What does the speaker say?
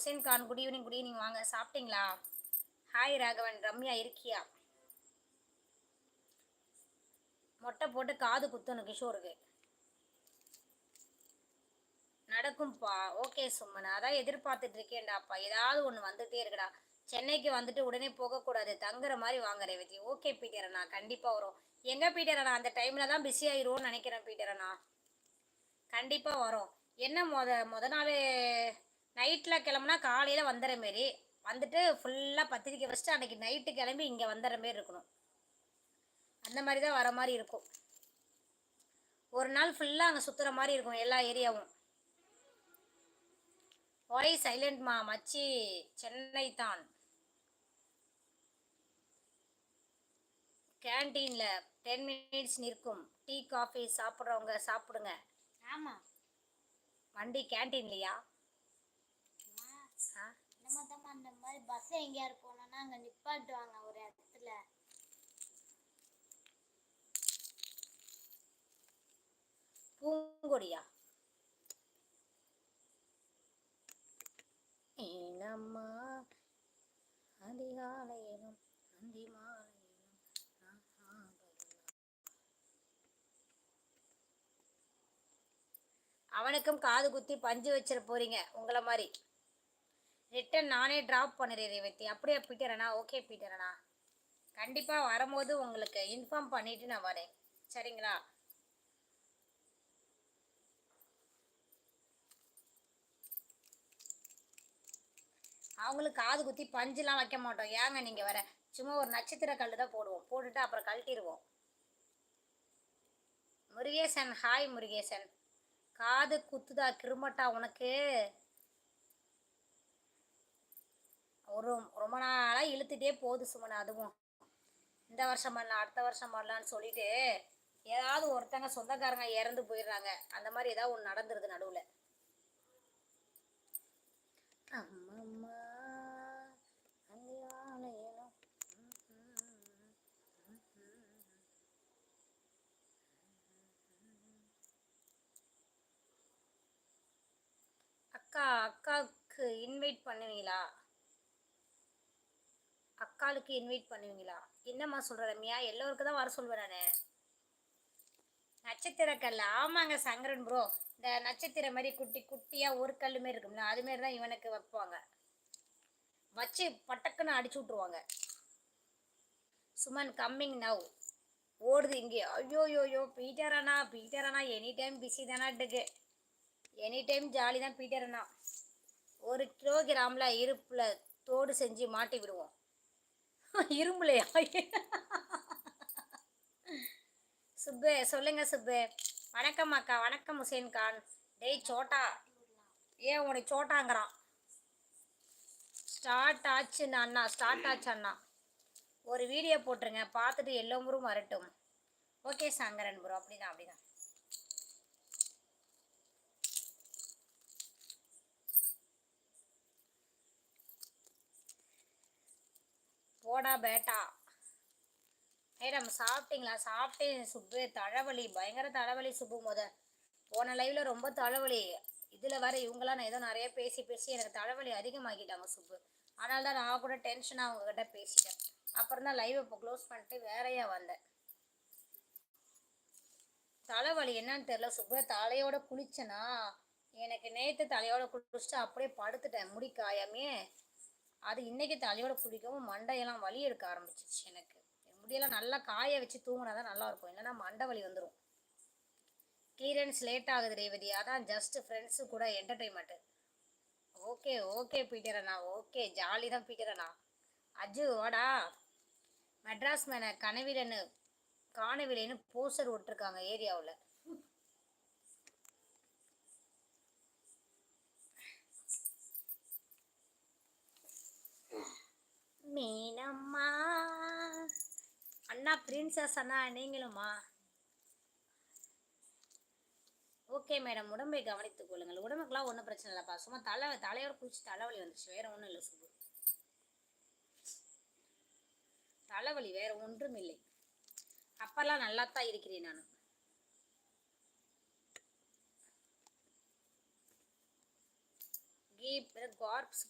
Hussain Khan good evening good evening வாங்க சாப்பிட்டீங்களா? Hi Raghavan. Ramya இருக்கியா? மொட்டை போட்டு காது குத்தணும் கிஷோருக்கு. நடக்கும்பா. ஓகே சும்மன் அதான் எதிர்பார்த்துட்டு இருக்கேன்டாப்பா. ஏதாவது ஒன்று வந்துகிட்டே இருக்குடா. சென்னைக்கு வந்துட்டு உடனே போகக்கூடாது. தங்குற மாதிரி வாங்க ரேவதி. ஓகே பீட்டர் அண்ணா. கண்டிப்பாக வரும். எங்கே பீட்டர் அண்ணா? அந்த டைமில் தான் பிஸி ஆயிரும்னு நினைக்கிறேன் பீட்டர் அண்ணா. கண்டிப்பாக வரும். என்ன மொத மொதல் நாள் நைட்டில் கிளம்புனா காலையில் வந்துடுற மாரி. வந்துட்டு ஃபுல்லாக பத்திரிக்கை வச்சுட்டு அன்றைக்கி நைட்டு கிளம்பி இங்கே வந்துடுற மாரி இருக்கணும். அந்த மாதிரி தான் வர மாதிரி இருக்கும். ஒரு நாள் ஃபுல்லாக அங்கே சுற்றுற மாதிரி இருக்கும் எல்லா ஏரியாவும். ஒய் சைலண்ட் மா மச்சி சென்னை தான். கேன்டீனில் டென் மினிட்ஸ் நிற்கும். டீ காஃபி சாப்பிட்றவங்க சாப்பிடுங்க. ஆமா. வண்டி கேன்டீன்லையா ஆ தான் அந்த மாதிரி பஸ் எங்கேயாரு போனோம்னா அங்க நிப்பாட்டுவாங்க ஒரு இடத்துல. பூங்கொடியா? ஏனம்மா அதிகாலையிலும் அந்தி மாலையிலும் அவனுக்கும் காது குத்தி பஞ்சு வச்சிட போறீங்க உங்களை மாதிரி. ரிட்டன் நானே ட்ராப் பண்ணுறேன் ரேவதி. அப்படியே பீட்டரண்ணா ஓகே பீட்டரண்ணா கண்டிப்பாக வரும்போது உங்களுக்கு இன்ஃபார்ம் பண்ணிவிட்டு நான் வரேன். சரிங்களா? அவங்களுக்கு காது குத்தி பஞ்சுலாம் வைக்க மாட்டோம். ஏங்க நீங்கள் வர சும்மா ஒரு நட்சத்திர கல் தான் போடுவோம். போட்டுட்டு அப்புறம் கழட்டிடுவோம். முருகேசன் ஹாய் முருகேசன். காது குத்துதா கிருமட்டா உனக்கு? ஒரு ரொம்ப நாளாக இழுத்துட்டே போகுது சுமன் அதுவும். இந்த வருஷம் பண்ணலாம் அடுத்த வருஷம் பண்ணலான்னு சொல்லிட்டு ஏதாவது ஒருத்தங்க சொந்தக்காரங்க இறந்து போயிடுறாங்க. அந்த மாதிரி ஏதாவது ஒன்று நடந்துருது நடுவில். அம்மம்மா அக்கா அக்காவுக்கு இன்வைட் பண்ணுவீங்களா? அக்காளுக்கு இன்வைட் பண்ணுவீங்களா? என்னம்மா சொல்கிற ரம்யா? எல்லோருக்கும் தான் வர சொல்வேன் நான். நட்சத்திர கல் ஆமாங்க சங்கரன் ப்ரோ இந்த நட்சத்திர மாதிரி குட்டி குட்டியாக ஒரு கல் மாரி இருக்கும்ல அது மாரி தான் இவனுக்கு வைப்பாங்க. வச்சு பட்டக்குன்னு அடிச்சு விட்ருவாங்க சுமன் கம்மிங் நவ் ஓடுது இங்கே ஐயோ யோயோ பீட்டர் அண்ணா பீட்டர் அண்ணா எனி டைம் பிஸி தானாட்டுக்கு எனி டைம் ஜாலி தான் பீட்டர் அண்ணா. ஒரு கிலோகிராமில் இருப்பில் தோடு செஞ்சு மாட்டி விடுவோம். இரும்புலையா சுப்பு சொல்லுங்க சுப்பு. வணக்கம் அக்கா வணக்கம் ஹுசேன் கான். டேய் சோட்டா. ஏன் உனக்கு சோட்டாங்கிறான். ஸ்டார்ட் ஆச்சுன்னு அண்ணா ஸ்டார்ட் ஆச்சு அண்ணா. ஒரு வீடியோ போட்டுருங்க பார்த்துட்டு எல்லோரும் வரட்டும். ஓகே சங்கரன் ப்ரோ அப்படிதான் அப்படிதான். போடா பேட்டா. மேடம் சாப்பிட்டீங்களா? சாப்பிட்டேன் சுப்பு தலைவலி பயங்கர தலைவலி சுப்பு முத. போன லைவ்ல ரொம்ப தலைவலி. இதில் வர இவங்களாம் நான் ஏதோ நிறைய பேசி பேசி எனக்கு தலைவலி அதிகமாக்கிட்டாங்க சுப்பு. அதனால தான் நான் கூட டென்ஷனாக அவங்கக்கிட்ட பேசிட்டேன். அப்புறம் தான் லைவ் இப்போ க்ளோஸ் பண்ணிட்டு வேறையா வந்தேன். தலைவலி என்னன்னு தெரில சுப்பு. தலையோட குளிச்சேனா? எனக்கு நேற்று தலையோட குளிச்சுட்டு அப்படியே படுத்துட்டேன். முடிக்காயாமே அது இன்னைக்கு தலையோட குளிக்கவும் மண்டையெல்லாம் வலி எடுக்க ஆரம்பிச்சிச்சு எனக்கு. முடியெல்லாம் நல்லா காய வச்சு தூங்கினா தான் நல்லா இருக்கும் இல்லைன்னா மண்டை வலி வந்துடும் கிளியரன்ஸ் லேட் ஆகுது ரேவதி. அதான் ஜஸ்ட் ஃப்ரெண்ட்ஸு கூட என்டர்டைன்மெண்ட்டு ஓகே ஓகே பீட்டர் அண்ணா ஓகே. ஜாலி தான் பீட்டர் அண்ணா அஜு வாடா. மெட்ராஸ் மேனை கனவிலன்னு காணவிலைன்னு போஸ்டர் விட்டுருக்காங்க ஏரியாவில். அண்ணா பிரின்சஸ் அண்ணா நீங்களுமா? ஓகே மேடம் உடம்பை கவனித்துக் கொள்ளுங்கள். உடம்புக்குலாம் ஒன்றும் பிரச்சனை இல்லைப்பா. சும்மா தலை தலையோட குளிச்சு தலைவலி வந்துச்சு வேற ஒன்றும் இல்லை சுப்பு தலைவலி வேற ஒன்றும் இல்லை. அப்பெல்லாம் நல்லா தான் இருக்கிறேன் நான். Keep corps